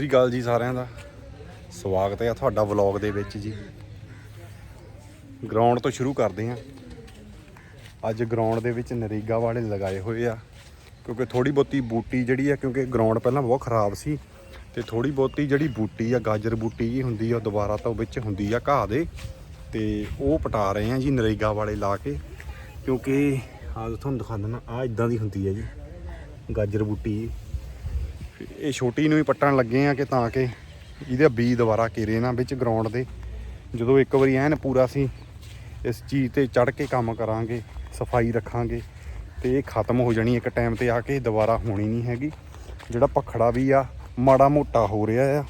ਸਤਿ ਸ਼੍ਰੀ ਅਕਾਲ ਜੀ ਸਾਰਿਆਂ ਦਾ। ਸਵਾਗਤ ਹੈ ਤੁਹਾਡਾ ਵਲੌਗ ਦੇ ਵਿੱਚ ਜੀ। ਗਰਾਊਂਡ ਤੋਂ ਸ਼ੁਰੂ ਕਰਦੇ ਹਾਂ। ਅੱਜ ਗਰਾਊਂਡ ਦੇ ਵਿੱਚ ਨਰੇਗਾ ਵਾਲੇ ਲਗਾਏ ਹੋਏ ਆ। ਕਿਉਂਕਿ ਥੋੜੀ ਬਹੁਤੀ ਬੂਟੀ ਜਿਹੜੀ ਆ, ਕਿਉਂਕਿ ਗਰਾਊਂਡ ਪਹਿਲਾਂ ਬਹੁਤ ਖਰਾਬ ਸੀ, ਤੇ ਥੋੜੀ ਬਹੁਤੀ ਜਿਹੜੀ ਬੂਟੀ ਆ, ਗਾਜਰ ਬੂਟੀ ਜੀ ਹੁੰਦੀ ਆ, ਉਹ ਦੁਬਾਰਾ ਤੋਂ ਵਿੱਚ ਹੁੰਦੀ ਆ ਘਾਹ ਦੇ। ਤੇ ਉਹ ਪਟਾ ਰਹੇ ਆ ਜੀ ਨਰੇਗਾ ਵਾਲੇ ਲਾ ਕੇ। ਕਿਉਂਕਿ ਆਹ ਤੁਹਾਨੂੰ ਦਿਖਾ ਦਿੰਦਾ ਆ ਇਦਾਂ ਦੀ ਹੁੰਦੀ ਹੈ ਜੀ, ਗਾਜਰ ਬੂਟੀ ਜੀ। ਇਹ ਛੋਟੀ ਨੂੰ ਹੀ ਪੱਟਣ ਲੱਗੇ ਆ ਕਿ ਤਾਂ ਕਿ ਇਹਦੇ ਬੀ ਦੁਬਾਰਾ ਕੇਰੇ ਨਾ ਵਿੱਚ ਗਰਾਊਂਡ ਦੇ। ਜਦੋਂ ਇੱਕ ਵਾਰੀ ਐਨ ਪੂਰਾ ਸੀ, ਇਸ ਚੀਜ਼ ਤੇ ਚੜ ਕੇ ਕੰਮ ਕਰਾਂਗੇ, ਸਫ਼ਾਈ ਰੱਖਾਂਗੇ ਤੇ ਇਹ ਖਤਮ ਹੋ ਜਾਣੀ ਇੱਕ ਟਾਈਮ ਤੇ ਆ ਕੇ ਦੁਬਾਰਾ ਹੋਣੀ ਨਹੀਂ ਹੈਗੀ। ਜਿਹੜਾ ਪਖੜਾ ਵੀ ਆ, ਮਾੜਾ ਮੋਟਾ ਹੋ ਰਿਹਾ ਆ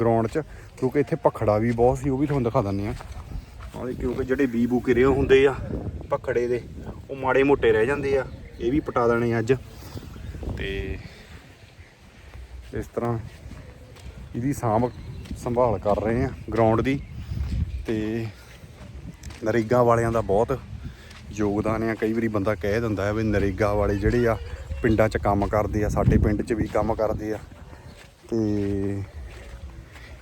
ਗਰਾਊਂਡ 'ਚ, ਕਿਉਂਕਿ ਇੱਥੇ ਪਖੜਾ ਵੀ ਬਹੁਤ ਸੀ, ਉਹ ਵੀ ਤੁਹਾਨੂੰ ਦਿਖਾ ਦਿੰਦੇ ਆ। ਔਰ ਕਿਉਂਕਿ ਜਿਹੜੇ ਬੀ ਬੂ ਕਿਰੇ ਹੁੰਦੇ ਆ ਪਖੜੇ ਦੇ, ਉਹ ਮਾੜੇ ਮੋਟੇ ਰਹਿ ਜਾਂਦੇ ਆ, ਇਹ ਵੀ ਪਟਾ ਦੇਣੇ ਅੱਜ। ਤੇ ਇਸ ਤਰ੍ਹਾਂ ਇਹਦੀ ਸਾਂਭ ਸੰਭਾਲ ਕਰ ਰਹੇ ਆ ਗਰਾਊਂਡ ਦੀ ਤੇ ਨਰੇਗਾ ਵਾਲਿਆਂ ਦਾ ਬਹੁਤ ਯੋਗਦਾਨ ਆ। ਕਈ ਵਾਰੀ ਬੰਦਾ ਕਹਿ ਦਿੰਦਾ ਹੈ ਵੀ ਨਰੇਗਾ ਵਾਲੇ ਜਿਹੜੇ ਆ ਪਿੰਡਾਂ 'ਚ ਕੰਮ ਕਰਦੇ ਆ, ਸਾਡੇ ਪਿੰਡ 'ਚ ਵੀ ਕੰਮ ਕਰਦੇ ਆ। ਤੇ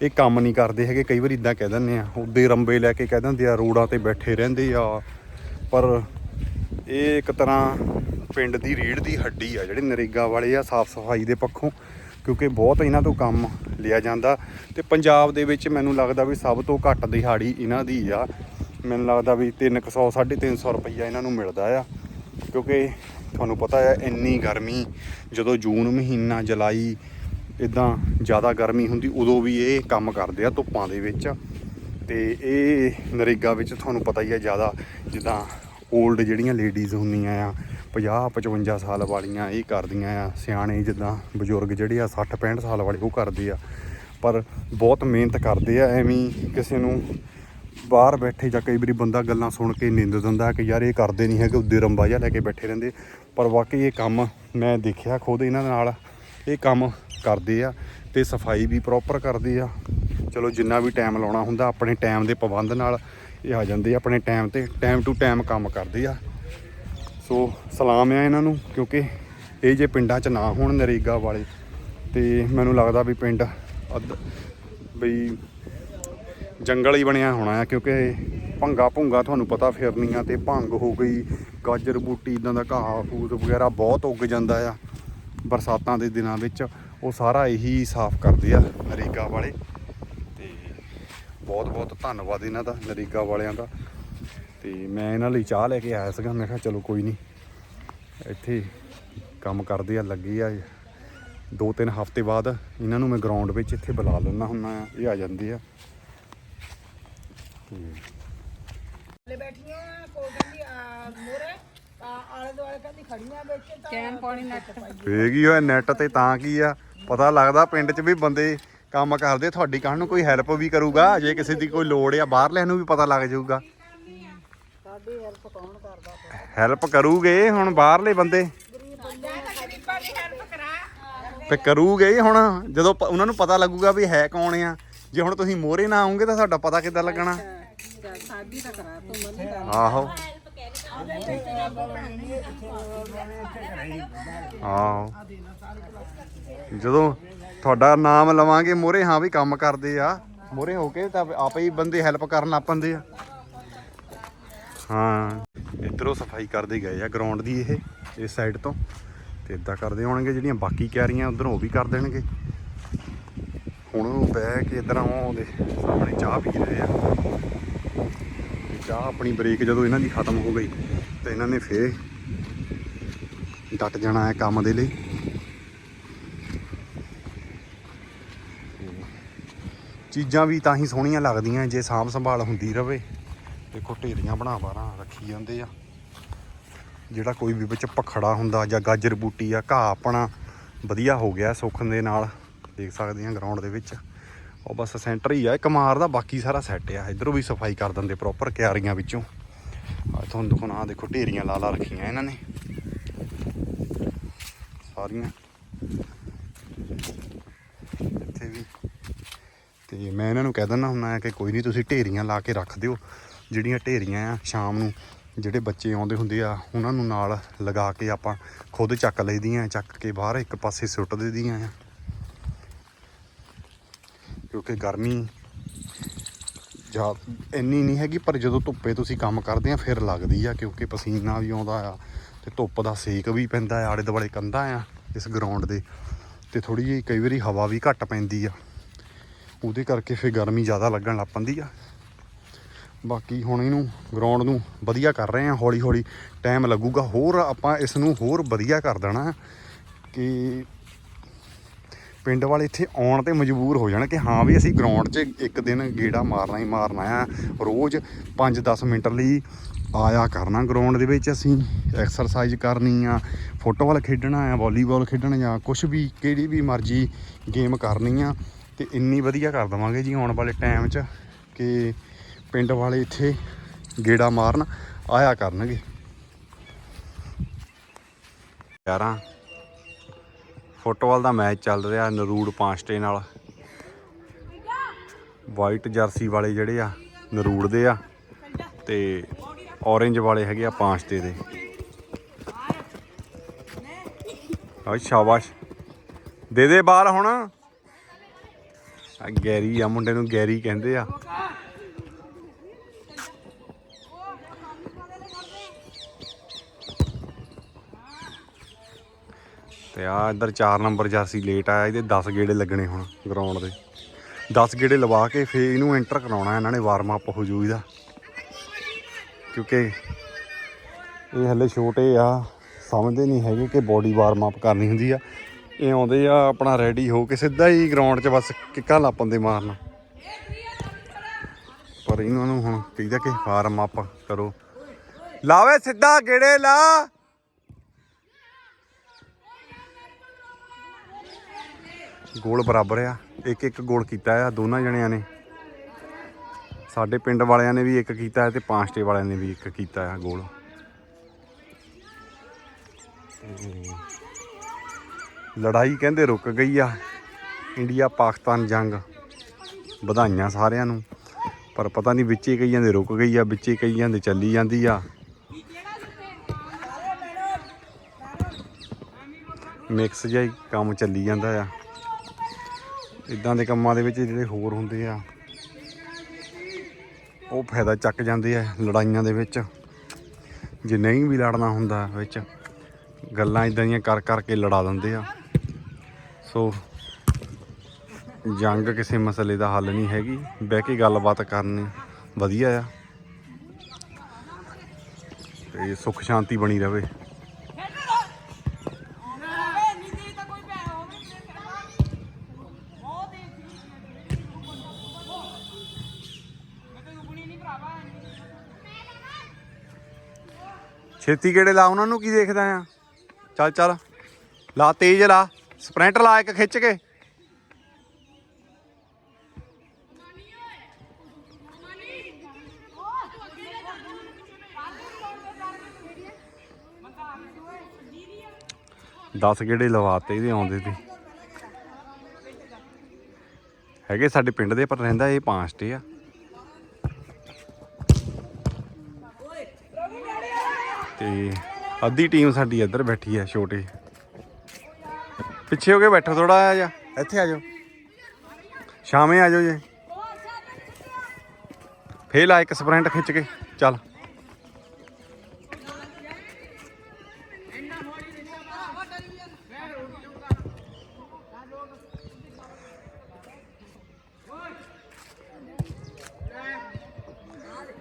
ਇਹ ਕੰਮ ਨਹੀਂ ਕਰਦੇ ਹੈਗੇ, ਕਈ ਵਾਰੀ ਇਦਾਂ ਕਹਿ ਦਿੰਦੇ ਆ ਉਹਦੇ ਰੰਬੇ ਲੈ ਕੇ ਕਹਿ ਦਿੰਦੇ ਆ, ਰੋਡਾਂ ਤੇ ਬੈਠੇ ਰਹਿੰਦੇ ਆ। ਪਰ ਇਹ ਇੱਕ ਤਰ੍ਹਾਂ ਪਿੰਡ ਦੀ ਰੀੜ ਦੀ ਹੱਡੀ ਆ, ਜਿਹੜੇ ਨਰੇਗਾ ਵਾਲੇ ਆ, ਸਾਫ਼ ਸਫ਼ਾਈ ਦੇ ਪੱਖੋਂ ਕਿਉਂਕਿ ਬਹੁਤ ਇਹਨਾਂ ਤੋਂ ਕੰਮ ਲਿਆ ਜਾਂਦਾ ਤੇ ਪੰਜਾਬ ਦੇ ਵਿੱਚ ਮੈਨੂੰ ਲੱਗਦਾ ਵੀ ਸਭ ਤੋਂ ਘੱਟ ਦਿਹਾੜੀ ਇਹਨਾਂ ਦੀ ਆ। ਮੈਨੂੰ ਲੱਗਦਾ ਵੀ 300 350 ਰੁਪਈਆ ਇਹਨਾਂ ਨੂੰ ਮਿਲਦਾ ਆ। ਕਿਉਂਕਿ ਤੁਹਾਨੂੰ ਪਤਾ ਆ, ਇੰਨੀ ਗਰਮੀ, ਜਦੋਂ ਜੂਨ ਮਹੀਨਾ, ਜੁਲਾਈ ਇਦਾਂ ਜ਼ਿਆਦਾ ਗਰਮੀ ਹੁੰਦੀ, ਉਦੋਂ ਵੀ ਇਹ ਕੰਮ ਕਰਦੇ ਆ ਧੁੱਪਾਂ ਦੇ ਵਿੱਚ। ਤੇ ਇਹ ਨਰੇਗਾ ਵਿੱਚ ਤੁਹਾਨੂੰ ਪਤਾ ਹੀ ਆ ਜ਼ਿਆਦਾ, ਜਿੱਦਾਂ 올ਡ ਜਿਹੜੀਆਂ ਲੇਡੀਜ਼ ਹੁੰਦੀਆਂ ਆ 50 55 ਸਾਲ ਵਾਲੀਆਂ ਇਹ ਕਰਦੀਆਂ ਆ, ਸਿਆਣੇ ਜਿੱਦਾਂ ਬਜ਼ੁਰਗ ਜਿਹੜੇ ਆ 60 65 ਸਾਲ ਵਾਲੇ ਉਹ ਕਰਦੇ ਆ। ਪਰ ਬਹੁਤ ਮਿਹਨਤ ਕਰਦੇ ਆ, ਐਵੇਂ ਕਿਸੇ ਨੂੰ ਬਾਹਰ ਬੈਠੇ ਜਾਂ ਕਈ ਵਾਰੀ ਬੰਦਾ ਗੱਲਾਂ ਸੁਣ ਕੇ ਨਿੰਦ ਦਿੰਦਾ ਕਿ ਯਾਰ ਇਹ ਕਰਦੇ ਨਹੀਂ ਹੈਗੇ, ਉੱਦੇ ਰੰਬਾ ਜਿਹਾ ਲੈ ਕੇ ਬੈਠੇ ਰਹਿੰਦੇ। ਪਰ ਵਾਕਈ ਇਹ ਕੰਮ ਮੈਂ ਦੇਖਿਆ ਖੁਦ ਇਹਨਾਂ ਨਾਲ, ਇਹ ਕੰਮ ਕਰਦੇ ਆ ਤੇ ਸਫ਼ਾਈ ਵੀ ਪ੍ਰੋਪਰ ਕਰਦੇ ਆ। ਚਲੋ ਜਿੰਨਾ ਵੀ ਟਾਈਮ ਲਾਉਣਾ ਹੁੰਦਾ, ਆਪਣੇ ਟਾਈਮ ਦੇ ਪਾਬੰਦ ਨਾਲ ਇਹ ਆ ਜਾਂਦੇ ਆ, ਆਪਣੇ ਟਾਈਮ ਤੇ ਟਾਈਮ ਟੂ ਟਾਈਮ ਕੰਮ ਕਰਦੇ ਆ। ਸੋ ਸਲਾਮ ਆ ਇਹਨਾਂ ਨੂੰ, ਕਿਉਂਕਿ ਇਹ ਜੇ ਪਿੰਡਾਂ 'ਚ ਨਾ ਹੋਣ ਨਰੇਗਾ ਵਾਲੇ, ਤੇ ਮੈਨੂੰ ਲੱਗਦਾ ਵੀ ਪਿੰਡ ਅੱਧ ਬਈ ਜੰਗਲ ਹੀ ਬਣਿਆ ਹੋਣਾ ਆ, ਕਿਉਂਕਿ ਭੰਗਾ ਭੁੰਗਾ ਤੁਹਾਨੂੰ ਪਤਾ ਫਿਰਨੀਆਂ ਤੇ ਭੰਗ ਹੋ ਗਈ, ਗਾਜਰ ਬੂਟੀ, ਇਦਾਂ ਦਾ ਘਾਹ ਫੂਸ ਵਗੈਰਾ ਬਹੁਤ ਉੱਗ ਜਾਂਦਾ ਆ ਬਰਸਾਤਾਂ ਦੇ ਦਿਨਾਂ ਵਿੱਚ। ਉਹ ਸਾਰਾ ਇਹੀ ਸਾਫ਼ ਕਰਦੇ ਆ ਨਰੇਗਾ ਵਾਲੇ। ਤੇ ਬਹੁਤ ਬਹੁਤ ਧੰਨਵਾਦ ਇਹਨਾਂ ਦਾ, ਨਰੇਗਾ ਵਾਲਿਆਂ ਦਾ। ਤੇ ਮੈਂ ਇਹਨਾਂ ਲਈ ਚਾਹ ਲੈ ਕੇ ਆਇਆ ਸੀਗਾ ਮੈਂ ਕਿਹਾ ਚਲੋ ਕੋਈ ਨਹੀਂ। ਇੱਥੇ ਕੰਮ ਕਰਦੇ ਆ ਲੱਗੇ ਆ। ਦੋ ਤਿੰਨ ਹਫ਼ਤੇ ਬਾਅਦ ਇਹਨਾਂ ਨੂੰ ਮੈਂ ਗਰਾਊਂਡ ਵਿੱਚ ਇੱਥੇ ਬੁਲਾ ਲੈਣਾ ਹੁੰਨਾ ਆ ਇਹ ਆ ਜਾਂਦੇ ਆ। ਲੈ ਬੈਠੀਆਂ ਕਹਿੰਦੀ ਆ ਮੋਰੇ ਆਲੇ ਦੁਆਲੇ ਕਹਿੰਦੀ ਖੜੀਆਂ ਵਿੱਚ ਤਾਂ ਕੈਨ ਪਾਣੀ ਨੱਟ ਫੇਰ ਕੀ ਹੋਇਆ ਨੈਟ ਤੇ ਤਾਂ ਕੀ ਆ? ਪਤਾ ਲੱਗਦਾ ਪਿੰਡ 'ਚ ਵੀ ਬੰਦੇ ਕੰਮ ਕਰਦੇ ਤੁਹਾਡੀ ਕੱਲ ਨੂੰ ਕੋਈ ਹੈਲਪ ਵੀ ਕਰੂਗਾ? ਜੇ ਕਿਸੇ ਦੀ ਕੋਈ ਲੋੜ ਆ ਬਾਹਰਲਿਆਂ ਨੂੰ ਵੀ ਪਤਾ ਲੱਗ ਜਾਊਗਾ। ਸਾਡੀ ਹੈਲਪ ਕੌਣ ਕਰਦਾ ਹੈਲਪ ਕਰੂਗੇ ਹੁਣ ਬਾਹਰਲੇ ਬੰਦੇ। ਤੇ ਕਰੂਗੇ ਹੁਣ, ਜਦੋਂ ਪ- ਉਹਨਾਂ ਨੂੰ ਪਤਾ ਲੱਗੂਗਾ ਵੀ ਹੈ ਕੌਣ ਆ। ਜੇ ਹੁਣ ਤੁਸੀਂ ਮੋਰੇ ਨਾ ਆਉਂਗੇ ਤਾਂ ਤੁਹਾਡਾ ਪਤਾ ਕਿੱਦਾਂ ਲੱਗਣਾ। ਸਾਡੀ ਤਾਂ ਕਰਾ ਤੂੰ ਮੰਨੀ ਦਾ ਆਹੋ। ਆਹੋ। ਜਦੋਂ ਤੁਹਾਡਾ ਨਾਮ ਲਵਾਂਗੇ ਮੋਹਰੇ, ਹਾਂ ਵੀ ਕੰਮ ਕਰਦੇ ਆ। ਮੋਹਰੇ ਹੋ ਕੇ ਤਾਂ ਆਪੇ ਹੀ ਬੰਦੇ ਹੈਲਪ ਕਰਨ ਪੈਂਦੇ ਆ। ਹਾਂ, ਇਧਰੋਂ ਸਫ਼ਾਈ ਕਰਦੇ ਗਏ ਆ ਗਰਾਊਂਡ ਦੀ ਇਹ, ਇਸ ਸਾਈਡ ਤੋਂ। ਤੇ ਇਦਾਂ ਕਰਦੇ ਹੋਣਗੇ ਜਿਹੜੀਆਂ ਬਾਕੀ ਕਿਆਰੀਆਂ ਉਧਰੋਂ ਉਹ ਵੀ ਕਰ ਦੇਣਗੇ। ਹੁਣ ਉਹ ਬਹਿ ਕੇ ਇਧਰ ਆਉਂਦੇ ਸਾਹਮਣੇ ਚਾਹ ਪੀ ਰਹੇ ਆ। ਚਾਹ ਆਪਣੀ ਬ੍ਰੇਕ ਜਦੋਂ ਇਹਨਾਂ ਦੀ ਖਤਮ ਹੋ ਗਈ, ਤੇ ਇਹਨਾਂ ਨੇ ਫੇਰ ਡਟ ਜਾਣਾ ਹੈ ਕੰਮ ਦੇ ਲਈ। ਚੀਜ਼ਾਂ ਵੀ ਤਾਂ ਹੀ ਸੋਹਣੀਆਂ ਲੱਗਦੀਆਂ, ਜੇ ਸਾਂਭ ਸੰਭਾਲ ਹੁੰਦੀ ਰਵੇ। ਦੇਖੋ ਢੇਰੀਆਂ ਬਣਾ ਬਾਰਾਂ, ਰੱਖੀ ਜਾਂਦੇ ਆ। ਜਿਹੜਾ ਕੋਈ ਵੀ ਵਿੱਚ ਪਖੜਾ ਹੁੰਦਾ ਜਾਂ ਗਾਜਰ ਬੂਟੀ ਆ, ਘਾਹ ਆਪਣਾ ਵਧੀਆ ਹੋ ਗਿਆ ਸੁੱਖਣ ਦੇ ਨਾਲ, ਦੇਖ ਸਕਦੇ ਆ ਗਰਾਊਂਡ ਦੇ ਵਿੱਚ। ਉਹ ਬਸ ਸੈਂਟਰ ਹੀ ਆ, ਇੱਕ ਮਾਰ ਦਾ ਬਾਕੀ ਸਾਰਾ ਸੈੱਟ ਆ। ਇਧਰੋਂ ਵੀ ਸਫ਼ਾਈ ਕਰ ਦਿੰਦੇ ਪ੍ਰੋਪਰ ਕਿਆਰੀਆਂ ਵਿੱਚੋਂ। ਆ ਤੁਹਾਨੂੰ ਦੇਖੋ ਨਾ ਦੇਖੋ ਢੇਰੀਆਂ ਲਾ ਲਾ ਰੱਖੀਆਂ ਇਹਨਾਂ ਨੇ। ਸਾਰੀਆਂ। ਇੱਥੇ ਵੀ। ਤੇ ਮੈਂ ਇਹਨਾਂ ਨੂੰ ਕਹਿ ਦਿੰਦਾ ਹੁੰਦਾ ਕਿ ਕੋਈ ਨਹੀਂ ਤੁਸੀਂ ਢੇਰੀਆਂ ਲਾ ਕੇ ਰੱਖ ਦਿਓ। ਜਿਹੜੀਆਂ ਢੇਰੀਆਂ ਆ ਸ਼ਾਮ ਨੂੰ, ਜਿਹੜੇ ਬੱਚੇ ਆਉਂਦੇ ਹੁੰਦੇ ਆ, ਉਹਨਾਂ ਨੂੰ ਨਾਲ ਲਗਾ ਕੇ ਆਪਾਂ ਖੁਦ ਚੱਕ ਲਈਦੀਆਂ, ਚੱਕ ਕੇ ਬਾਹਰ ਇੱਕ ਪਾਸੇ ਸੁੱਟ ਦਿੰਦੀਆਂ ਆ। ਕਿਉਂਕਿ ਗਰਮੀ ਜਾਂ ਇੰਨੀ ਨਹੀਂ ਹੈਗੀ, ਪਰ ਜਦੋਂ ਧੁੱਪੇ ਤੁਸੀਂ ਕੰਮ ਕਰਦੇ ਆ, ਫਿਰ ਲੱਗਦੀ ਆ, ਕਿਉਂਕਿ ਪਸੀਨਾ ਵੀ ਆਉਂਦਾ ਆ ਤੇ ਧੁੱਪ ਦਾ ਸੇਕ ਵੀ ਪੈਂਦਾ ਆ ਆਲੇ ਦੁਆਲੇ ਕੰਧਾਂ ਆ, ਇਸ ਗਰਾਊਂਡ ਦੇ। ਤੇ ਥੋੜੀ ਜਿਹੀ ਕਈ ਵਾਰੀ ਹਵਾ ਵੀ ਘੱਟ ਪੈਂਦੀ ਆ। ਉਹਦੇ ਕਰਕੇ ਫਿਰ ਗਰਮੀ ਜ਼ਿਆਦਾ ਲੱਗਣ ਲੱਗ ਪੈਂਦੀ ਆ। ਬਾਕੀ ਹੁਣ ਇਹਨੂੰ ਗਰਾਊਂਡ ਨੂੰ ਵਧੀਆ ਕਰ ਰਹੇ ਹਾਂ, ਹੌਲੀ ਹੌਲੀ ਟਾਈਮ ਲੱਗੂਗਾ। ਹੋਰ ਆਪਾਂ ਇਸ ਨੂੰ ਹੋਰ ਵਧੀਆ ਕਰ ਦੇਣਾ ਕਿ ਪਿੰਡ ਵਾਲੇ ਇੱਥੇ ਆਉਣ ਤੇ ਮਜਬੂਰ ਹੋ ਜਾਣ ਕਿ ਹਾਂ ਵੀ ਅਸੀਂ ਗਰਾਊਂਡ 'ਚ ਇੱਕ ਦਿਨ ਗੇੜਾ ਮਾਰਨਾ ਹੀ ਮਾਰਨਾ ਆ। ਰੋਜ਼ 5-10 ਮਿੰਟ ਲਈ ਆਇਆ ਕਰਨਾ ਗਰਾਊਂਡ ਦੇ ਵਿੱਚ। ਅਸੀਂ ਐਕਸਰਸਾਈਜ਼ ਕਰਨੀ ਆ, ਫੁੱਟਬਾਲ ਖੇਡਣਾ ਆ ਵਾਲੀਬਾਲ ਖੇਡਣਾ ਜਾਂ ਕੁਝ ਵੀ, ਕਿਹੜੀ ਵੀ ਮਰਜ਼ੀ ਗੇਮ ਕਰਨੀ ਆ। ਤੇ ਇੰਨੀ ਵਧੀਆ ਕਰ ਦਵਾਂਗੇ ਜੀ ਆਉਣ ਵਾਲੇ ਟਾਈਮ 'ਚ ਕਿ ਪਿੰਡ ਵਾਲੇ ਇੱਥੇ ਗੇੜਾ ਮਾਰਨ ਆਇਆ ਕਰਨਗੇ। ਯਾਰਾਂ, ਫੁੱਟਬਾਲ ਦਾ ਮੈਚ ਚੱਲ ਰਿਹਾ ਨਰੂੜ ਪਾਂਸਟੇ ਨਾਲ। ਵਾਈਟ ਜਰਸੀ ਵਾਲੇ ਜਿਹੜੇ ਆ, ਨਰੂੜ ਦੇ ਆ ਤੇ ਔਰੇਂਜ ਵਾਲੇ ਹੈਗੇ ਆ ਪਾਂਸਟੇ ਦੇ। ਆ ਸ਼ਾਬਾਸ਼। ਦੇ ਦੇ ਬਾਲ ਹੁਣ। ਆ ਗੈਰੀ ਆ, ਮੁੰਡੇ ਨੂੰ ਗੈਰੀ ਕਹਿੰਦੇ ਆ। ਤੇ ਆ ਇੱਧਰ 4 ਨੰਬਰ ਜਰਸੀ ਲੇਟ ਆਇਆ, ਇਹਦੇ 10 ਗੇੜੇ ਲੱਗਣੇ ਹੁਣ ਗਰਾਊਂਡ ਦੇ। 10 ਗੇੜੇ ਲਵਾ ਕੇ ਫੇਰ ਇਹਨੂੰ ਐਂਟਰ ਕਰਾਉਣਾ, ਇਹਨਾਂ ਨੇ ਵਾਰਮ ਅਪ ਹੋ ਜੂ ਇਹਦਾ। ਕਿਉਂਕਿ ਇਹ ਹਲੇ ਛੋਟੇ ਆ, ਸਮਝਦੇ ਨਹੀਂ ਹੈਗੇ ਕਿ ਬੋਡੀ ਵਾਰਮ ਅਪ ਕਰਨੀ ਹੁੰਦੀ ਆ। ਇਹ ਆਉਂਦੇ ਆ ਆਪਣਾ ਰੈਡੀ ਹੋ ਕੇ ਸਿੱਧਾ ਹੀ ਗਰਾਊਂਡ 'ਚ ਬਸ ਕਿੱਕਾਂ ਲਾਪਨ ਦੇ ਮਾਰਨ। ਪਰ ਇਹਨਾਂ ਨੂੰ ਹੁਣ ਕਹੀਦਾ ਕਿ ਵਾਰਮ ਅਪ ਕਰੋ। ਲਾਵੇ ਸਿੱਧਾ ਗੇੜੇ ਲਾ। ਗੋਲ ਬਰਾਬਰ ਆ। ਇੱਕ ਇੱਕ ਗੋਲ ਕੀਤਾ ਆ, ਦੋਨਾਂ ਜਣਿਆਂ ਨੇ। ਸਾਡੇ ਪਿੰਡ ਵਾਲਿਆਂ ਨੇ ਵੀ ਇੱਕ ਕੀਤਾ ਹੈ ਤੇ ਪਾਂਸਟੇ ਵਾਲਿਆਂ ਨੇ ਵੀ ਇੱਕ ਕੀਤਾ ਆ ਗੋਲ। ਲੜਾਈ ਕਹਿੰਦੇ ਰੁਕ ਗਈ ਆ। ਇੰਡੀਆ ਪਾਕਿਸਤਾਨ ਜੰਗ। ਵਧਾਈਆਂ ਸਾਰਿਆਂ ਨੂੰ। ਪਰ ਪਤਾ ਨਹੀਂ ਵਿੱਚੇ ਕਈਆਂ ਦੇ ਰੁਕ ਗਈ ਆ, ਵਿੱਚੇ ਕਈਆਂ ਦੇ ਚੱਲੀ ਜਾਂਦੀ ਆ। ਮਿਕਸ ਜਿਹਾ ਕੰਮ ਚੱਲੀ ਜਾਂਦਾ ਆ। ਇਦਾਂ ਦੇ ਕੰਮਾਂ ਦੇ ਵਿੱਚ ਜਿਹੜੇ ਹੋਰ ਹੁੰਦੇ ਆ, ਉਹ ਫਾਇਦਾ ਚੱਕ ਜਾਂਦੇ ਆ ਲੜਾਈਆਂ ਦੇ ਵਿੱਚ। ਜੇ ਨਹੀਂ ਵੀ ਲੜਨਾ ਹੁੰਦਾ ਵਿੱਚ, ਗੱਲਾਂ ਇਦਾਂ ਦੀਆਂ ਕਰ ਕਰਕੇ ਲੜਾ ਦਿੰਦੇ ਆ। ਸੋ, ਜੰਗ ਕਿਸੇ ਮਸਲੇ ਦਾ ਹੱਲ ਨਹੀਂ ਹੈਗੀ। ਬਹਿ ਕੇ ਗੱਲਬਾਤ ਕਰਨੀ ਵਧੀਆ ਆ। ਤੇ ਸੁੱਖ ਸ਼ਾਂਤੀ ਬਣੀ ਰਵੇ। ਛੇਤੀ ਕਿਹੜੇ ਲਾ, ਉਹਨਾਂ ਨੂੰ ਕੀ ਦੇਖਦਾ ਆ? ਚੱਲ ਚੱਲ। ਲਾ, ਤੇਜ਼ ਲਾ। ਸਪ੍ਰਿੰਟ ਲਾ ਇੱਕ, ਖਿੱਚ ਕੇ। ਦਸ ਗੇੜੇ ਲਵਾਤੇ ਇਹਦੇ ਆਉਂਦੇ ਤੇ। ਹੈਗੇ ਸਾਡੇ ਪਿੰਡ ਦੇ, ਪਰ ਰਹਿੰਦਾ ਇਹ ਪਾਂਚਟੇ ਆ। ਤੇ ਅੱਧੀ ਟੀਮ ਸਾਡੀ ਇੱਧਰ ਬੈਠੀ ਹੈ ਛੋਟੇ। ਪਿੱਛੇ ਹੋ ਕੇ ਬੈਠੋ ਥੋੜਾ ਜਿਹਾ ਜਾ। ਇੱਥੇ ਆ ਜਾਓ। ਸ਼ਾਮੇ ਆ ਜਾਓ ਜੇ। ਫੇਰ ਆ ਇੱਕ ਸਪ੍ਰਿੰਟ ਖਿੱਚ ਕੇ। ਚੱਲ।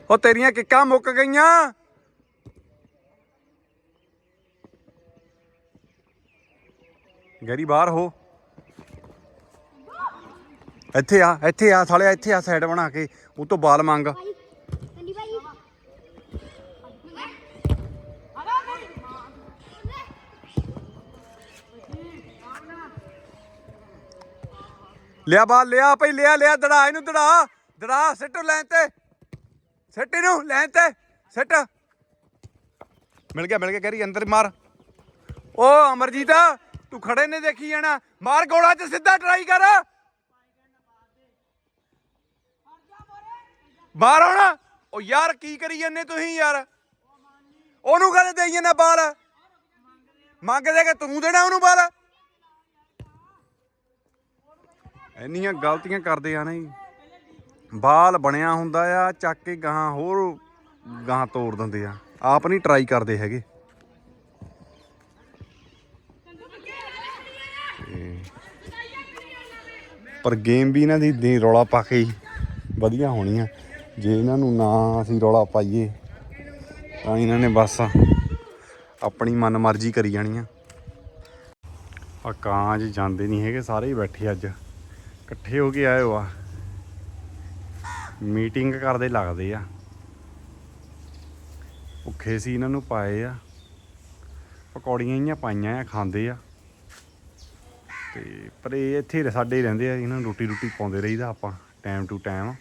ਉਹ ਤੇਰੀਆਂ ਕਿੱਕਾਂ ਮੁੱਕ ਗਈਆਂ। ਗੈਰੀ, ਬਾਹਰ ਹੋ। ਇੱਥੇ ਆ ਇੱਥੇ ਆ ਸਾਲਿਆ, ਇੱਥੇ ਆ ਸਾਈਡ ਬਣਾ ਕੇ। ਉਹ ਬਾਲ ਮੰਗ। ਲਿਆ ਬਾਲ, ਲਿਆ ਭਈ, ਲਿਆ ਲਿਆ, ਦੜਾ ਇਹਨੂੰ, ਦੜਾ। ਦੜਾ, ਸਿੱਟ ਲੈਣ ਤੇ। ਸਿੱਟ ਇਹਨੂੰ, ਲੈਣ ਤੇ। ਸਿੱਟ। ਮਿਲ ਗਿਆ ਮਿਲ ਗਿਆ, ਗੈਰੀ, ਅੰਦਰ ਮਾਰ। ਓ, ਅਮਰਜੀਤ। ਤੂੰ ਖੜੇ ਨੇ ਦੇਖੀ ਜਾਣਾ। ਮਾਰ ਗੋਲਾ ਚ ਸਿੱਧਾ ਟਰਾਈ ਕਰ। ਬਾਹਰ ਆਉਣਾ। ਓ ਯਾਰ, ਕੀ ਕਰੀ ਜੰਨੇ ਤੁਸੀਂ ਯਾਰ? ਉਹਨੂੰ ਕਹਦੇ ਦੇਈ ਜੰਨਾ ਬਾਲ। ਮੰਗਦੇ ਕਿ ਤੂੰ ਦੇਣਾ ਉਹਨੂੰ ਬਾਲ। ਇੰਨੀਆਂ ਗਲਤੀਆਂ ਕਰਦੇ ਆ ਨਾ ਜੀ। ਬਾਲ ਬਣਿਆ ਹੁੰਦਾ ਆ, ਚੱਕ ਕੇ ਗਾਂ ਹੋਰ ਗਾਂ ਤੋੜ ਦਿੰਦੇ ਆ। ਆਪ ਨਹੀਂ ਟਰਾਈ ਕਰਦੇ ਹੈਗੇ। ਪਰ ਗੇਮ ਵੀ ਇਹਨਾਂ ਦੀ ਦੀ ਰੌਲਾ ਪਾ ਕੇ ਹੀ ਵਧੀਆ ਹੋਣੀ ਆ। ਜੇ ਇਹਨਾਂ ਨੂੰ ਨਾ ਅਸੀਂ ਰੌਲਾ ਪਾਈਏ, ਤਾਂ ਇਹਨਾਂ ਨੇ ਬਸ ਆਪਣੀ ਮਨਮਰਜ਼ੀ ਕਰੀ ਜਾਣੀ ਆ। ਆ ਕਾਂਜ ਜਾਂਦੇ ਨਹੀਂ ਹੈਗੇ, ਸਾਰੇ ਹੀ ਬੈਠੇ ਅੱਜ। ਇਕੱਠੇ ਹੋ ਕੇ ਆਏ ਹੋ ਆ। ਮੀਟਿੰਗ ਕਰਦੇ ਲੱਗਦੇ ਆ। ਭੁੱਖੇ ਸੀ ਇਹਨਾਂ ਨੂੰ ਪਾਏ ਆ। ਪਕੌੜੀਆਂ ਹੀ ਪਾਈਆਂ ਆ, ਖਾਂਦੇ ਆ। ਤੇ ਪਰ ਇਹ ਇੱਥੇ ਸਾਡੇ ਹੀ ਰਹਿੰਦੇ ਆ, ਇਹਨਾਂ ਨੂੰ ਰੋਟੀ ਰੋਟੀ ਪਾਉਂਦੇ ਰਹੀਦਾ ਆਪਾਂ ਟਾਈਮ ਟੂ ਟਾਈਮ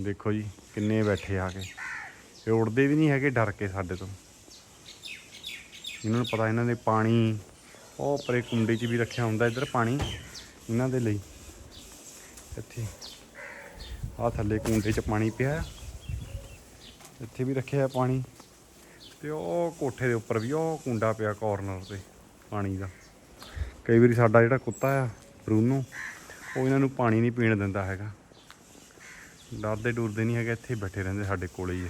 ਦੇਖੋ ਜੀ, ਕਿੰਨੇ ਬੈਠੇ ਆ ਕੇ। ਇਹ ਉੜਦੇ ਵੀ ਨਹੀਂ ਹੈਗੇ ਡਰ ਕੇ ਸਾਡੇ ਤੋਂ। ਇਹਨਾਂ ਨੂੰ ਪਤਾ ਇਹਨਾਂ ਨੇ ਪਾਣੀ, ਉਹ ਪਰੇ ਕੁੰਡੇ 'ਚ ਵੀ ਰੱਖਿਆ ਹੁੰਦਾ ਇੱਧਰ ਪਾਣੀ, ਇਹਨਾਂ ਦੇ ਲਈ। ਇੱਥੇ ਆ ਥੱਲੇ ਕੁੰਡੇ 'ਚ ਪਾਣੀ ਪਿਆ ਇੱਥੇ ਵੀ ਰੱਖਿਆ ਪਾਣੀ। ਤੇ ਉਹ ਕੋਠੇ ਦੇ ਉੱਪਰ ਵੀ, ਉਹ ਕੁੰਡਾ ਪਿਆ ਕਾਰਨਰ ਤੇ, ਪਾਣੀ ਦਾ। ਕਈ ਵਾਰੀ ਸਾਡਾ ਜਿਹੜਾ ਕੁੱਤਾ ਆ ਬਰੂਨੋ ਉਹ ਇਹਨਾਂ ਨੂੰ ਪਾਣੀ ਨਹੀਂ ਪੀਣ ਦਿੰਦਾ ਹੈਗਾ। ਡਰਦੇ ਡੁਰਦੇ ਨਹੀਂ ਹੈਗੇ, ਇੱਥੇ ਬੈਠੇ ਰਹਿੰਦੇ ਸਾਡੇ ਕੋਲੇ ਹੀ ਇਹ।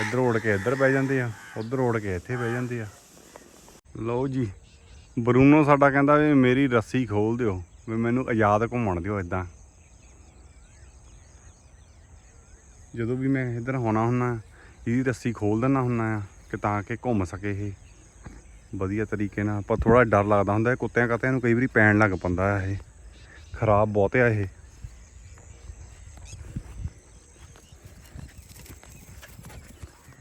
ਇੱਧਰ ਉੜ ਕੇ ਇੱਧਰ ਬਹਿ ਜਾਂਦੇ ਆ, ਉੱਧਰ ਉੜ ਕੇ ਇੱਥੇ ਬਹਿ ਜਾਂਦੇ ਆ। ਲਓ ਜੀ, ਬਰੂਨੋ ਸਾਡਾ ਕਹਿੰਦਾ ਵੀ ਮੇਰੀ ਰੱਸੀ ਖੋਲ ਦਿਓ, ਵੀ ਮੈਨੂੰ ਆਜ਼ਾਦ ਘੁੰਮਣ ਦਿਓ ਇਦਾਂ ਜਦੋਂ ਵੀ ਮੈਂ ਇੱਧਰ ਹੋਣਾ ਹੁੰਨਾ, ਇਹਦੀ ਰੱਸੀ ਖੋਲ ਦਿੰਦਾ ਹੁੰਨਾ ਆ, ਕਿ ਤਾਂ ਕਿ ਘੁੰਮ ਸਕੇ ਇਹ। ਵਧੀਆ ਤਰੀਕੇ ਨਾਲ। ਪਰ ਥੋੜਾ ਡਰ ਲੱਗਦਾ ਹੁੰਦਾ ਇਹ ਕੁੱਤਿਆਂ ਕਾਤਿਆਂ ਨੂੰ ਕਈ ਵਾਰੀ ਪੈਣ ਲੱਗ ਪੈਂਦਾ ਆ ਇਹ। ਖਰਾਬ ਬਹੁਤ ਆ ਇਹ।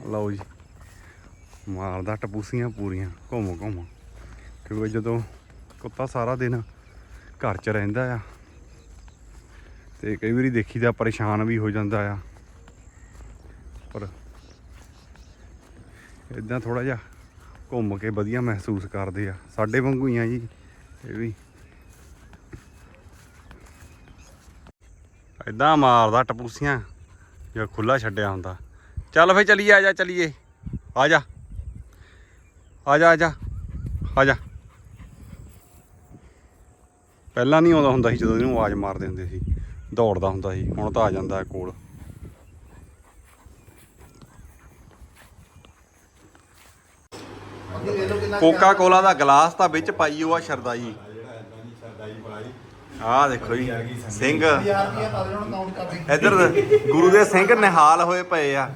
ਲਓ ਜੀ, ਮਾਰਦਾ ਟਪੂਸੀਆਂ ਪੂਰੀਆਂ, ਘੁੰਮ ਘੁੰਮੋ। ਕਿਉਂਕਿ ਜਦੋਂ ਕੁੱਤਾ ਸਾਰਾ ਦਿਨ ਘਰ 'ਚ ਰਹਿੰਦਾ ਆ, ਤੇ ਕਈ ਵਾਰੀ ਦੇਖੀਦਾ ਪਰੇਸ਼ਾਨ ਵੀ ਹੋ ਜਾਂਦਾ ਆ। ਪਰ ਇਦਾਂ ਥੋੜਾ ਜਿਹਾ ਘੁੰਮ ਕੇ ਵਧੀਆ ਮਹਿਸੂਸ ਕਰਦੇ ਆ, ਸਾਡੇ ਵਾਂਗੂ ਹੀ ਆ ਜੀ, ਇਹ ਵੀ। ਇਦਾਂ ਮਾਰਦਾ ਟਪੂਸੀਆਂ ਜੇ ਖੁੱਲਾ ਛੱਡਿਆ ਹੁੰਦਾ। ਚੱਲ ਫੇ ਚਲੀਏ, ਆ ਜਾ ਚਲੀਏ। ਆ ਜਾ। ਆ ਜਾ ਆ ਜਾ। ਆ ਜਾ। ਪਹਿਲਾਂ ਨਹੀਂ ਆਉਂਦਾ ਹੁੰਦਾ ਸੀ, ਜਦੋਂ ਇਹਨੂੰ ਆਵਾਜ਼ ਮਾਰਦੇ ਹੁੰਦੇ ਸੀ। ਦੌੜਦਾ ਹੁੰਦਾ ਸੀ, ਹੁਣ ਤਾਂ ਆ ਜਾਂਦਾ ਕੋਲ। ਕੋਕਾ ਕੋਲਾ ਦਾ ਗਲਾਸ ਤਾਂ ਵਿੱਚ ਪਾਈ ਉਹ ਆ ਸ਼ਰਦਾਈ। ਆਹ ਦੇਖੋ ਜੀ, ਸਿੰਘ। ਇੱਧਰ ਗੁਰੂ ਦੇ ਸਿੰਘ ਨਿਹਾਲ ਹੋਏ ਪਏ ਆ।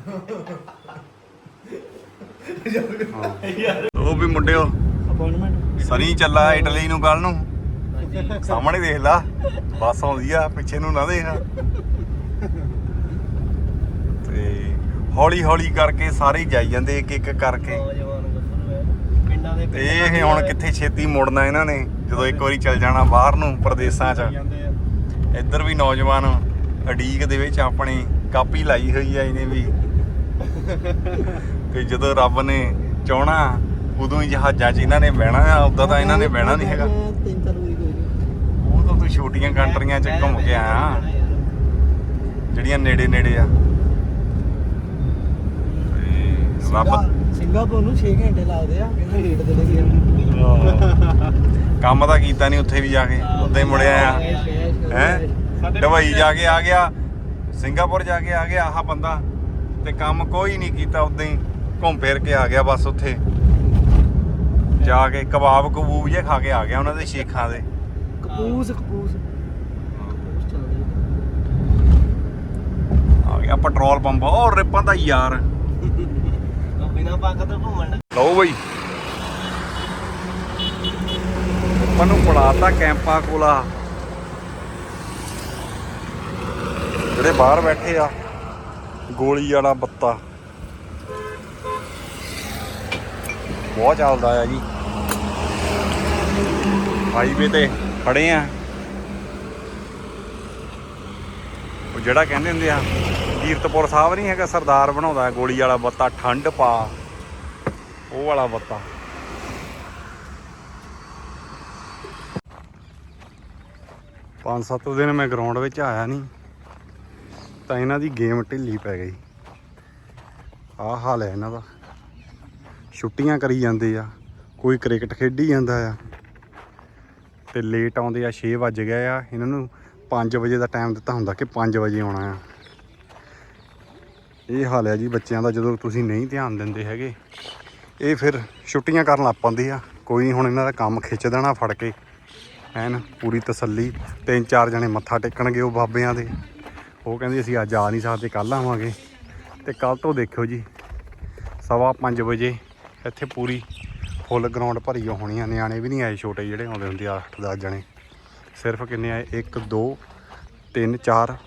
ਉਹ ਵੀ ਮੁੰਡਿਓ, ਸਨੀ ਚੱਲਾ ਇਟਲੀ ਨੂੰ ਕੱਲ ਨੂੰ। ਸਾਹਮਣੇ ਦੇਖ ਲਾ, ਬੱਸ ਆਉਂਦੀ ਆ, ਪਿੱਛੇ ਨੂੰ ਨਾ ਦੇਖ। ਤੇ ਹੌਲੀ ਹੌਲੀ ਕਰਕੇ ਸਾਰੇ ਜਾਈ ਜਾਂਦੇ ਇੱਕ ਇੱਕ ਕਰਕੇ। ਦੇ ਤੇ ਇਹ ਹੁਣ ਕਿੱਥੇ ਛੇਤੀ ਮੁੜਨਾ ਇਹਨਾਂ ਨੇ ਜਦੋਂ ਇੱਕ ਵਾਰੀ ਚੱਲ ਜਾਣਾ ਬਾਹਰ ਨੂੰ ਪ੍ਰਦੇਸਾਂ 'ਚ। ਇੱਧਰ ਵੀ ਨੌਜਵਾਨ ਅਡੀਕ ਦੇ ਵਿੱਚ ਆਪਣੀ ਕਾਪੀ ਲਾਈ ਹੋਈ ਆ ਇਹਨੇ ਵੀ। ਤੇ ਜਦੋਂ ਰੱਬ ਨੇ ਚਾਹਣਾ ਉਦੋਂ ਹੀ ਜਹਾਜ਼ਾਂ 'ਚ ਇਹਨਾਂ ਨੇ ਬਹਿਣਾ ਆ ਉਦਾਂ ਤਾਂ ਇਹਨਾਂ ਨੇ ਬਹਿਣਾ ਨਹੀਂ ਹੈਗਾ। ਉਹ ਤਾਂ ਤੂੰ ਛੋਟੀਆਂ ਕੰਟਰੀਆਂ 'ਚ ਘੁੰਮ ਕੇ ਆਇਆ। ਜਿਹੜੀਆਂ ਨੇੜੇ ਨੇੜੇ ਆ। ਤੇ ਰੱਬ ਸਿੰਗਾਪੁਰ ਨੂੰ 6 ਘੰਟੇ ਲੱਗਦੇ ਆ ਕਹਿੰਦੇ ਰੇਟ ਦੇ ਲੱਗੇ ਕੰਮ ਤਾਂ ਕੀਤਾ ਨਹੀਂ ਉੱਥੇ ਵੀ ਜਾ ਕੇ ਉੱਦਾਂ ਹੀ ਮੁੜਿਆ ਆ ਹੈ? ਦੁਬਈ ਜਾ ਕੇ ਆ ਗਿਆ ਸਿੰਗਾਪੁਰ ਜਾ ਕੇ ਆ ਗਿਆ ਆਹ ਬੰਦਾ। ਤੇ ਕੰਮ ਕੋਈ ਨਹੀਂ ਕੀਤਾ ਉਦਾਂ ਹੀ ਘੁੰਮ ਫਿਰ ਕੇ ਆ ਗਿਆ ਬਸ ਉੱਥੇ। ਜਾ ਕੇ ਕਬਾਬ ਕਬੂਬ ਜੇ ਖਾ ਕੇ ਆ ਗਿਆ ਉਹਨਾਂ ਦੇ ਸ਼ੇਖਾਂ ਦੇ। ਕਪੂਸ ਕਪੂਸ। ਆ ਗਿਆ ਪੈਟਰੋਲ ਪੰਪ ਉਹ ਰਿਪਾਂ ਦਾ ਯਾਰ। ਬਿਨਾ ਪੱਗ ਤੋਂ ਘੁੰਮਣ। ਲਓ ਬਈ। ਆਪਾਂ ਨੂੰ ਪੜਾਤਾ ਕੈਂਪਾਂ ਕੋਲਾ ਜਿਹੜੇ ਬਾਹਰ ਬੈਠੇ ਆ, ਗੋਲੀ ਵਾਲਾ ਬੱਤਾ। ਬਹੁਤ ਚੱਲਦਾ ਆ ਜੀ। ਹਾਈਵੇ ਤੇ ਖੜੇ ਆ। ਉਹ ਜਿਹੜਾ ਕਹਿੰਦੇ ਹੁੰਦੇ ਆ, ਕੀਰਤਪੁਰ ਸਾਹਿਬ ਨਹੀਂ ਹੈਗਾ, ਸਰਦਾਰ ਬਣਾਉਂਦਾ ਗੋਲੀ ਵਾਲਾ ਬੱਤਾ, ਠੰਡ ਪਾ। ਉਹ ਵਾਲਾ ਬੱਤਾ ਪੰਜ ਸੱਤ ਦਿਨ ਮੈਂ ਗਰਾਊਂਡ ਵਿੱਚ ਆਇਆ ਨਹੀਂ ਤਾਂ ਇਹਨਾਂ ਦੀ ਗੇਮ ਢਿੱਲੀ ਪੈ ਗਈ। ਆਹ ਹਾਲ ਹੈ ਇਹਨਾਂ ਦਾ। ਛੁੱਟੀਆਂ ਕਰੀ ਜਾਂਦੇ ਆ, ਕੋਈ ਕ੍ਰਿਕਟ ਖੇਡੀ ਜਾਂਦਾ ਆ। ਤੇ ਲੇਟ ਆਉਂਦੇ ਆ 6 ਵੱਜ ਗਏ ਆ। ਇਹਨਾਂ ਨੂੰ 5 ਵਜੇ ਦਾ ਟਾਈਮ ਦਿੱਤਾ ਹੁੰਦਾ ਕਿ 5 ਵਜੇ ਆਉਣਾ ਆ। ਇਹ ਹਾਲ ਹੈ ਜੀ, ਬੱਚਿਆਂ ਦਾ ਜਦੋਂ ਤੁਸੀਂ ਨਹੀਂ ਧਿਆਨ ਦਿੰਦੇ ਹੈਗੇ ਇਹ ਫਿਰ ਛੁੱਟੀਆਂ ਕਰਨ ਲੱਗ ਪੈਂਦੇ ਆ। ਕੋਈ ਹੁਣ ਇਹਨਾਂ ਦਾ ਕੰਮ ਖਿੱਚ ਦੇਣਾ ਫੜ ਕੇ। ਐਨ ਪੂਰੀ ਤਸੱਲੀ। ਤਿੰਨ ਚਾਰ ਜਣੇ ਮੱਥਾ ਟੇਕਣਗੇ ਉਹ ਬਾਬਿਆਂ ਦੇ। ਉਹ ਕਹਿੰਦੇ ਅਸੀਂ ਅੱਜ ਆ ਨਹੀਂ ਸਕਦੇ ਕੱਲ ਆਵਾਂਗੇ। ਤੇ ਕੱਲ ਤੋਂ ਦੇਖਿਓ ਜੀ, ਸਵਾ 5 ਵਜੇ ਇੱਥੇ ਪੂਰੀ ਫੁੱਲ ਗਰਾਊਂਡ ਭਰੀ ਓ ਹੋਣੀ ਆ। ਨਿਆਣੇ ਵੀ ਨਹੀਂ ਆਏ, ਛੋਟੇ ਜਿਹੜੇ ਆਉਂਦੇ ਹੁੰਦੇ ਆ 8-10 ਜਣੇ। ਸਿਰਫ ਕਿੰਨੇ ਆਏ? 1 2 3 4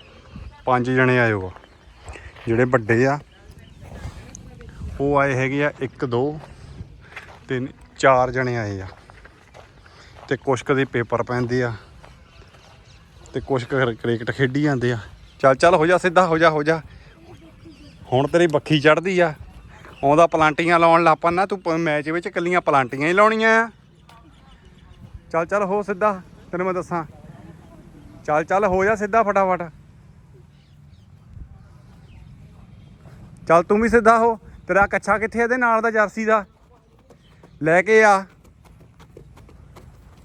5 ਜਣੇ ਆਏ ਹੋ ਜਿਹੜੇ ਵੱਡੇ ਆ ਉਹ ਆਏ ਹੈਗੇ ਆ 1 2 3 4 ਜਣੇ ਆਏ ਆ। ਤੇ ਕੁਛ ਕਦੇ ਪੇਪਰ ਪੈਂਦੇ ਆ ਤੇ ਕੁਛ ਕੁ ਕ੍ਰਿਕਟ ਖੇਡੀ ਜਾਂਦੇ ਆ। ਚੱਲ ਚੱਲ ਹੋ ਜਾ ਸਿੱਧਾ, ਹੋ ਜਾ ਹੋ ਜਾ। ਹੁਣ ਤੇਰੀ ਬੱਖੀ ਚੜਦੀ ਆ। ਆਉਂਦਾ ਪਲਾਂਟੀਆਂ ਲਾਉਣ ਲੱਗ ਨਾ ਤੂੰ ਮੈਚ ਵਿੱਚ ਕੱਲੀਆਂ ਪਲਾਂਟੀਆਂ ਹੀ ਲਾਉਣੀਆਂ ਆ। ਚੱਲ ਚੱਲ ਹੋ ਸਿੱਧਾ, ਤੈਨੂੰ ਮੈਂ ਦੱਸਾਂ। ਚੱਲ ਚੱਲ ਹੋ ਜਾ ਸਿੱਧਾ ਫਟਾਫਟ। ਚੱਲ, ਤੂੰ ਵੀ ਸਿੱਧਾ ਹੋ। ਤੇਰਾ ਕੱਛਾ ਕਿੱਥੇ ਇਹਦੇ ਨਾਲ ਦਾ ਜਰਸੀ ਦਾ। ਲੈ ਕੇ ਆ।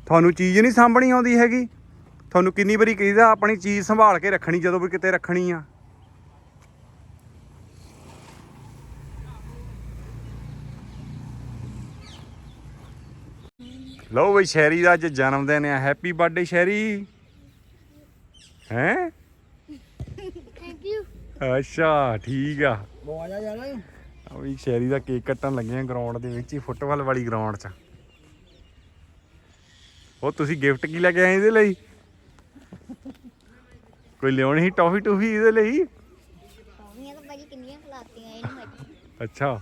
ਤੁਹਾਨੂੰ ਚੀਜ਼ ਨਹੀਂ ਸਾਂਭਣੀ ਆਉਂਦੀ ਹੈਗੀ। ਤੁਹਾਨੂੰ ਕਿੰਨੀ ਵਾਰੀ ਕਹੀਦਾ ਆਪਣੀ ਚੀਜ਼ ਸੰਭਾਲ ਕੇ ਰੱਖਣੀ ਜਦੋਂ ਵੀ ਕਿਤੇ ਰੱਖਣੀ ਆ। ਲਓ ਬਈ ਸ਼ੈਰੀ ਦਾ ਅੱਜ ਜਨਮ ਦਿਨ ਆ। ਹੈਪੀ ਬਰਥਡੇ ਸ਼ੈਰੀ ਹੈ? ਥੈਂਕ ਯੂ ਅੱਛਾ ਠੀਕ ਆ। ਬਵਾ ਜਾ ਜਾਣਾ ਆ ਵੀ ਸ਼ੈਰੀ ਦਾ ਕੇਕ ਕੱਟਣ ਲੱਗੇ ਆ ਗਰਾਊਂਡ ਦੇ ਵਿੱਚ ਹੀ ਫੁੱਟਬਾਲ ਵਾਲੀ ਗਰਾਊਂਡ 'ਚ। ਉਹ ਤੁਸੀਂ ਗਿਫਟ ਕੀ ਲੈ ਕੇ ਆਏ ਇਹਦੇ ਲਈ? ਕੋਈ ਲਿਆਉਣੀ ਸੀ ਟੌਫੀ ਟੂਫੀ ਇਹਦੇ ਲਈ? ਪਾਉਣੀਆਂ ਤਾਂ ਭਾਜੀ ਕਿੰਨੀਆਂ ਖਲਾਤੀਆਂ ਇਹਨੂੰ ਅੱਜ ਅੱਛਾ।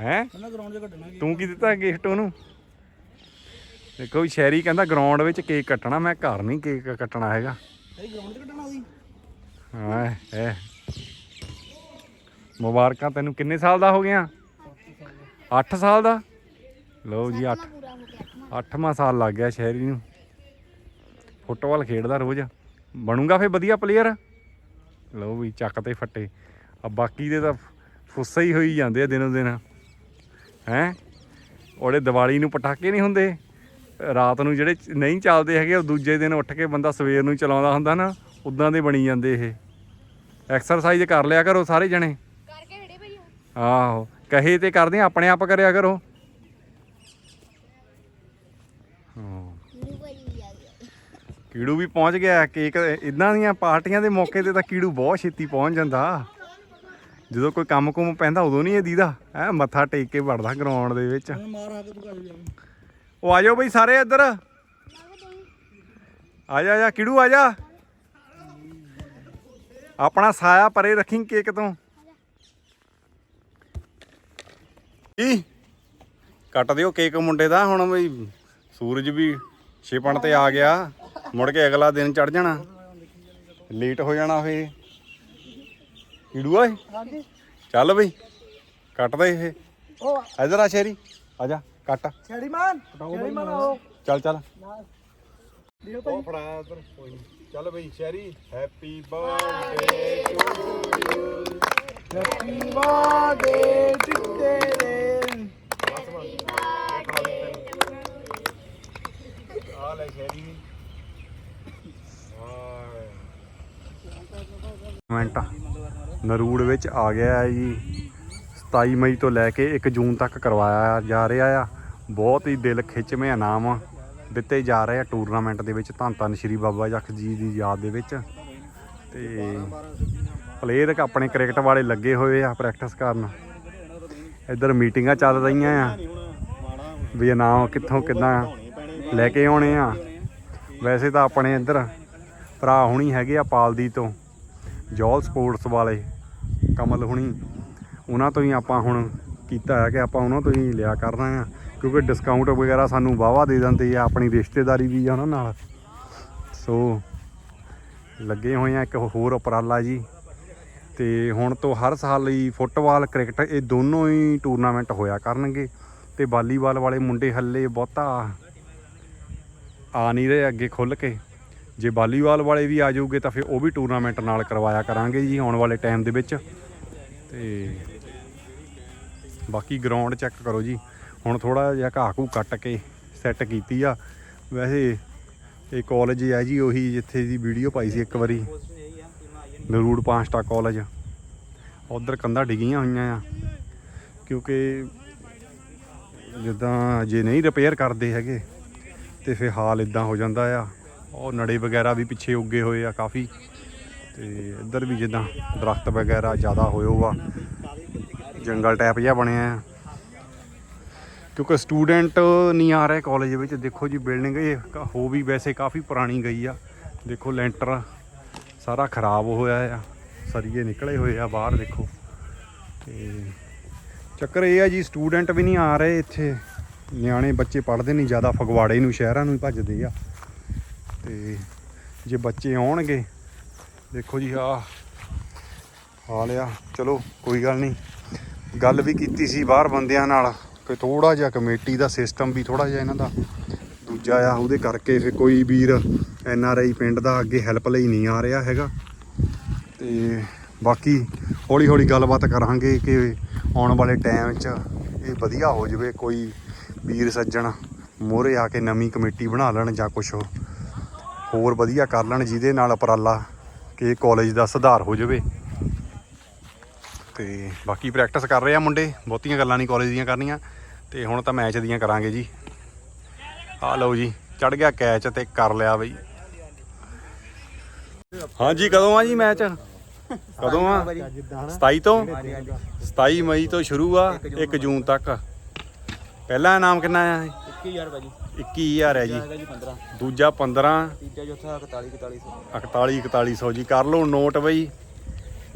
ਹੈ? ਮੈਂ ਗਰਾਊਂਡ 'ਚ ਕੱਢਣਾ ਤੂੰ ਕੀ ਦਿੱਤਾ ਗਿਫਟ ਉਹਨੂੰ? ਦੇਖੋ ਵੀ ਸ਼ੈਰੀ ਕਹਿੰਦਾ ਗਰਾਊਂਡ ਵਿੱਚ ਕੇਕ ਕੱਟਣਾ ਮੈਂ ਘਰ ਨਹੀਂ ਕੇਕ ਕੱਟਣਾ ਹੈਗਾ। ਇਹ ਗਰਾਊਂਡ 'ਚ ਕੱਢਣਾ ਉਹਦੀ ਹਾਂ ਹੈ ਮੁਬਾਰਕਾਂ ਤੈਨੂੰ ਕਿੰਨੇ ਸਾਲ ਦਾ ਹੋ ਗਿਆ? 8 ਸਾਲ ਦਾ? ਲਓ ਜੀ 8 ਸੱਤਵਾਂ ਅੱਠਵਾਂ। ਸਾਲ ਲੱਗ ਗਿਆ ਸ਼ਹਿਰੀ ਨੂੰ। ਫੁੱਟਬਾਲ ਖੇਡਦਾ ਰੋਜ਼। ਬਣੂਗਾ ਫੇ ਵਧੀਆ ਪਲੇਅਰ ਲਓ ਵੀ ਚੱਕ ਤੇ ਫੱਟੇ। ਆ ਬਾਕੀ ਦੇ ਤਾਂ ਫੁੱਸੇ ਹੀ ਹੋਈ ਜਾਂਦੇ ਆ ਦਿਨੋਂ ਦਿਨ। ਹੈ? ਉਹਦੇ ਦੀਵਾਲੀ ਨੂੰ ਪਟਾਕੇ ਨਹੀਂ ਹੁੰਦੇ। ਰਾਤ ਨੂੰ ਜਿਹੜੇ ਨਹੀਂ ਚੱਲਦੇ ਹੈਗੇ, ਉਹ ਦੂਜੇ ਦਿਨ ਉੱਠ ਕੇ ਬੰਦਾ ਸਵੇਰ ਨੂੰ ਚਲਾਉਂਦਾ ਹੁੰਦਾ ਨਾ, ਉਦਾਂ ਦੇ ਬਣੀ ਜਾਂਦੇ ਇਹ। ਐਕਸਰਸਾਈਜ਼ ਕਰ ਲਿਆ ਕਰੋ ਸਾਰੇ ਜਣੇ। ਆਹੋ ਕਹੇ ਤੇ ਕਰਦੇ ਆਪਣੇ ਆਪ ਕਰਿਆ ਕਰੋ। ਕੀੜੂ ਵੀ ਪਹੁੰਚ ਗਿਆ ਕੇਕ ਇਦਾਂ ਦੀਆਂ ਪਾਰਟੀਆਂ ਦੇ ਮੌਕੇ ਤੇ ਤਾਂ ਕੀੜੂ ਬਹੁਤ ਛੇਤੀ ਪਹੁੰਚ ਜਾਂਦਾ। ਜਦੋਂ ਕੋਈ ਕੰਮ ਕੁਮ ਪੈਂਦਾ ਉਦੋਂ ਨਹੀਂ ਇਹ ਦੀਦਾ। ਐ ਮੱਥਾ ਟੇਕ ਕੇ ਵੜਦਾ ਗਰਾਊਂਡ ਦੇ ਵਿੱਚ। ਉਹ ਆ ਜਾਓ ਬਈ ਸਾਰੇ ਇੱਧਰ। ਆ ਜਾ ਆ ਜਾ ਕੀੜੂ ਆ ਜਾ। ਆਪਣਾ ਸਾਇਆ ਪਰੇ ਰੱਖੀ ਕੇਕ ਤੋਂ। ਕੀ ਕੱਟ ਦਿਓ ਕੇਕ ਮੁੰਡੇ ਦਾ ਹੁਣ ਬਈ ਸੂਰਜ ਵੀ ਛਿਪਣ ਤੇ ਆ ਗਿਆ। ਮੁੜ ਕੇ ਅਗਲਾ ਦਿਨ ਚੜ ਜਾਣਾ। ਲੇਟ ਹੋ ਜਾਣਾ ਫੇ ਕੀੜੂ ਓਏ ਹਾਂਜੀ। ਚੱਲ ਬਈ ਕੱਟ ਦੇ ਇਹ। ਉਹ ਇਧਰ ਆ ਸ਼ੇਰੀ। ਆ ਜਾ ਕੱਟ। ਛੇੜੀ ਮਾਨ ਛੇੜੀ ਮਾਨ ਆਓ। ਚੱਲ ਚੱਲ। ਦਿਓ ਉਹ ਫੜਾ ਉਧਰ ਕੋਈ ਨਹੀਂ ਚੱਲ ਬਈ Sherry happy birthday happy birthday to ਤੇਰੇ ਆ ਲੈ ਸ਼ੈਰੀ ਮਿੰਟ। ਨਰੂੜ ਵਿੱਚ ਆ ਗਿਆ ਹੈ ਜੀ। 27 ਮਈ ਤੋਂ ਲੈ ਕੇ 1 ਜੂਨ ਤੱਕ ਕਰਵਾਇਆ ਜਾ ਰਿਹਾ ਆ। ਬਹੁਤ ਹੀ ਦਿਲ ਖਿੱਚਵੇਂ ਇਨਾਮ ਦਿੱਤੇ ਜਾ ਰਹੇ ਆ ਟੂਰਨਾਮੈਂਟ ਦੇ ਵਿੱਚ ਧੰਨ ਧੰਨ ਸ਼੍ਰੀ ਬਾਬਾ ਜਖ ਜੀ ਦੀ ਯਾਦ ਦੇ ਵਿੱਚ। ਤੇ ਪਲੇਅਰ ਆਪਣੇ ਕ੍ਰਿਕਟ ਵਾਲੇ ਲੱਗੇ ਹੋਏ ਆ ਪ੍ਰੈਕਟਿਸ ਕਰਨ। ਇੱਧਰ ਮੀਟਿੰਗਾਂ ਚੱਲ ਰਹੀਆਂ ਆ। ਵੀ ਇਨਾਮ ਕਿੱਥੋਂ ਕਿੱਦਾਂ ਲੈ ਕੇ ਆਉਣੇ ਆ। ਵੈਸੇ ਤਾਂ ਆਪਣੇ ਇੱਧਰ ਭਰਾ ਹੁਣੀ ਹੈਗੇ ਆ ਪਾਲਦੀ ਤੋਂ। ਜੋਲ ਸਪੋਰਟਸ ਵਾਲੇ ਕਮਲ ਹੁਣੀ, ਉਹਨਾਂ ਤੋਂ ਹੀ ਆਪਾਂ ਹੁਣ ਕੀਤਾ ਹੈ ਕਿ ਆਪਾਂ ਉਹਨਾਂ ਤੋਂ ਹੀ ਲਿਆ ਕਰਨਾ ਆ, ਕਿਉਂਕਿ ਡਿਸਕਾਊਂਟ ਵਗੈਰਾ ਸਾਨੂੰ ਵਾਵਾ ਦੇ ਦਿੰਦੇ ਆ, ਆਪਣੀ ਰਿਸ਼ਤੇਦਾਰੀ ਵੀ ਆ ਉਹਨਾਂ ਨਾਲ। ਸੋ ਲੱਗੇ ਹੋਏ ਆ ਇੱਕ ਹੋਰ ਉਪਰਾਲਾ ਜੀ, ਤੇ ਹੁਣ ਤੋਂ ਹਰ ਸਾਲ ਹੀ ਫੁੱਟਬਾਲ, ਕ੍ਰਿਕਟ ਇਹ ਦੋਨੋਂ ਹੀ ਟੂਰਨਾਮੈਂਟ ਹੋਇਆ ਕਰਨਗੇ, ਤੇ ਵਾਲੀਬਾਲ ਵਾਲੇ ਮੁੰਡੇ ਹੱਲੇ ਬਹੁਤਾ ਆ ਨਹੀਂ ਰਹੇ ਅੱਗੇ ਖੁੱਲ ਕੇ। ਜੇ ਵਾਲੀਬਾਲ ਵਾਲੇ ਵੀ ਆ ਜਾਊਗੇ ਤਾਂ ਫਿਰ ਉਹ ਵੀ ਟੂਰਨਾਮੈਂਟ ਨਾਲ ਕਰਵਾਇਆ ਕਰਾਂਗੇ ਜੀ ਆਉਣ ਵਾਲੇ ਟਾਈਮ ਦੇ ਵਿੱਚ। ਤੇ ਬਾਕੀ ਗਰਾਊਂਡ ਚੈੱਕ ਕਰੋ ਜੀ। ਹੁਣ ਥੋੜਾ ਜਿਹਾ ਘਾਹ ਘੂ ਕੱਟ ਕੇ ਸੈੱਟ ਕੀਤੀ ਆ। ਵੈਸੇ ਇਹ ਕਾਲਜ ਹੈ ਜੀ, ਉਹੀ ਜਿੱਥੇ ਦੀ ਵੀਡੀਓ ਪਾਈ ਸੀ ਇੱਕ ਵਾਰੀ। ਨਰੂੜ ਪਾਂਸਟਾ ਕਾਲਜ ਉਧਰ ਕੰਧਾਂ ਡਿੱਗੀਆਂ ਹੋਈਆਂ ਆ। ਕਿਉਂਕਿ ਜਿੱਦਾਂ ਜੇ ਨਹੀਂ ਰਿਪੇਅਰ ਕਰਦੇ ਹੈਗੇ, ਤੇ ਫਿਰ ਹਾਲ ਇਦਾਂ ਹੋ ਜਾਂਦਾ ਆ। ਉਹ ਨੜੇ ਵਗੈਰਾ ਵੀ ਪਿੱਛੇ ਉੱਗੇ ਹੋਏ ਆ ਕਾਫੀ। ਤੇ ਇੱਧਰ ਵੀ ਜਿੱਦਾਂ ਦਰਖਤ ਵਗੈਰਾ ਜ਼ਿਆਦਾ ਹੋਇਓ ਹੋਆ ਜੰਗਲ ਟਾਈਪ ਜਿਹਾ ਬਣਿਆ ਆ। ਕਿਉਂਕਿ ਸਟੂਡੈਂਟ ਨਹੀਂ ਆ ਰਹੇ ਕਾਲਜ ਵਿੱਚ। ਦੇਖੋ ਜੀ ਬਿਲਡਿੰਗ ਇਹ ਹੋ ਵੀ ਵੈਸੇ ਕਾਫੀ ਪੁਰਾਣੀ ਗਈ ਆ। ਦੇਖੋ ਲੈਂਟਰ ਸਾਰਾ ਖਰਾਬ ਹੋਇਆ ਆ। ਸਰੀਏ ਨਿਕਲੇ ਹੋਏ ਆ ਬਾਹਰ ਦੇਖੋ। ਤੇ ਚੱਕਰ ਇਹ ਆ ਜੀ ਸਟੂਡੈਂਟ ਵੀ ਨਹੀਂ ਆ ਰਹੇ ਇੱਥੇ। ਨਿਆਣੇ ਬੱਚੇ ਪੜ੍ਹਦੇ ਨਹੀਂ ਜ਼ਿਆਦਾ ਫਗਵਾੜੇ ਨੂੰ, ਸ਼ਹਿਰਾਂ ਨੂੰ ਹੀ ਭੱਜਦੇ ਆ। ਤੇ ਜੇ ਬੱਚੇ ਆਉਣਗੇ, ਦੇਖੋ ਜੀ ਆ ਹਾਲ ਆ ਚਲੋ, ਕੋਈ ਗੱਲ ਨਹੀਂ। ਗੱਲ ਵੀ ਕੀਤੀ ਸੀ ਬਾਹਰ ਬੰਦਿਆਂ ਨਾਲ ਕਿ ਥੋੜਾ ਜਿਹਾ ਕਮੇਟੀ ਦਾ ਸਿਸਟਮ ਵੀ ਥੋੜਾ ਜਿਹਾ ਇਹਨਾਂ ਦਾ ਦੂਜਾ ਆ, ਉਹਦੇ ਕਰਕੇ ਫਿਰ ਕੋਈ ਵੀਰ ਐਨ ਆਰ ਆਈ ਪਿੰਡ ਦਾ ਅੱਗੇ ਹੈਲਪ ਲਈ ਨਹੀਂ ਆ ਰਿਹਾ ਹੈਗਾ। ਤੇ ਬਾਕੀ ਹੌਲੀ ਹੌਲੀ ਗੱਲਬਾਤ ਕਰਾਂਗੇ ਕਿ ਆਉਣ ਵਾਲੇ ਟਾਈਮ 'ਚ ਇਹ ਵਧੀਆ ਹੋ ਜਾਵੇ, ਕੋਈ ਵੀਰ ਸੱਜਣ ਮੋਹਰੇ ਆ ਕੇ ਨਵੀਂ ਕਮੇਟੀ ਬਣਾ ਲੈਣ ਜਾਂ ਕੁਝ ਹੋਰ ਵਧੀਆ ਕਰ ਲੈਣ ਜਿਹਦੇ ਨਾਲ ਉਪਰਾਲਾ ਕਿ ਕਾਲਜ ਦਾ ਸੁਧਾਰ ਹੋ ਜਾਵੇ। ਤੇ ਬਾਕੀ ਪ੍ਰੈਕਟਿਸ ਕਰ ਰਹੇ ਆ ਮੁੰਡੇ, ਬਹੁਤੀਆਂ ਗੱਲਾਂ ਨਹੀਂ ਕਾਲਜ ਦੀਆਂ ਕਰਨੀਆਂ। ਤੇ ਹੁਣ ਤਾਂ ਮੈਚ ਦੀਆਂ ਕਰਾਂਗੇ ਜੀ। ਆ ਲਓ ਜੀ ਚੜ ਗਿਆ ਕੈਚ ਤੇ ਕਰ ਲਿਆ ਬਈ। ਹਾਂਜੀ, ਕਦੋਂ ਆ ਜੀ ਮੈਚ ਕਦੋਂ ਆ? 27 ਤੋਂ? 27 ਮਈ ਤੋਂ ਸ਼ੁਰੂ ਆ 1 ਜੂਨ ਤੱਕ। ਪਹਿਲਾ ਇਨਾਮ ਕਿੰਨਾ ਆ 21000 ਭਾਜੀ 21000 ਹੈ ਜੀ। ਜੀ 15 ਦੂਜਾ 15 ਤੀਜਾ ਚੌਥਾ 41 4100 41 4100 ਜੀ। ਕਰ ਲਓ ਨੋਟ ਬਈ।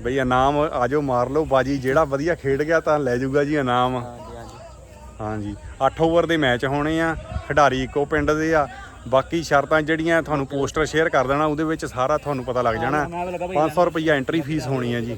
ਬਈ ਇਨਾਮ ਆਜੋ ਮਾਰ ਲਓ। ਬਾਜੀ ਜਿਹੜਾ ਵਧੀਆ ਖੇਡ ਗਿਆ ਤਾਂ ਲੈ ਜਾਊਗਾ ਜੀ ਇਨਾਮ। ਹਾਂਜੀ ਹਾਂਜੀ। ਹਾਂਜੀ। 8 ਓਵਰ ਦੇ ਮੈਚ ਹੋਣੇ ਆ। ਖਿਡਾਰੀ ਇੱਕੋ ਪਿੰਡ ਦੇ ਆ। ਬਾਕੀ ਸ਼ਰਤਾਂ ਜਿਹੜੀਆਂ ਤੁਹਾਨੂੰ ਪੋਸਟਰ ਸ਼ੇਅਰ ਕਰ ਦੇਣਾ ਉਹਦੇ ਵਿੱਚ ਸਾਰਾ ਤੁਹਾਨੂੰ ਪਤਾ ਲੱਗ ਜਾਣਾ। 500 ਰੁਪਈਆ ਐਂਟਰੀ ਫੀਸ ਹੋਣੀ ਹੈ ਜੀ।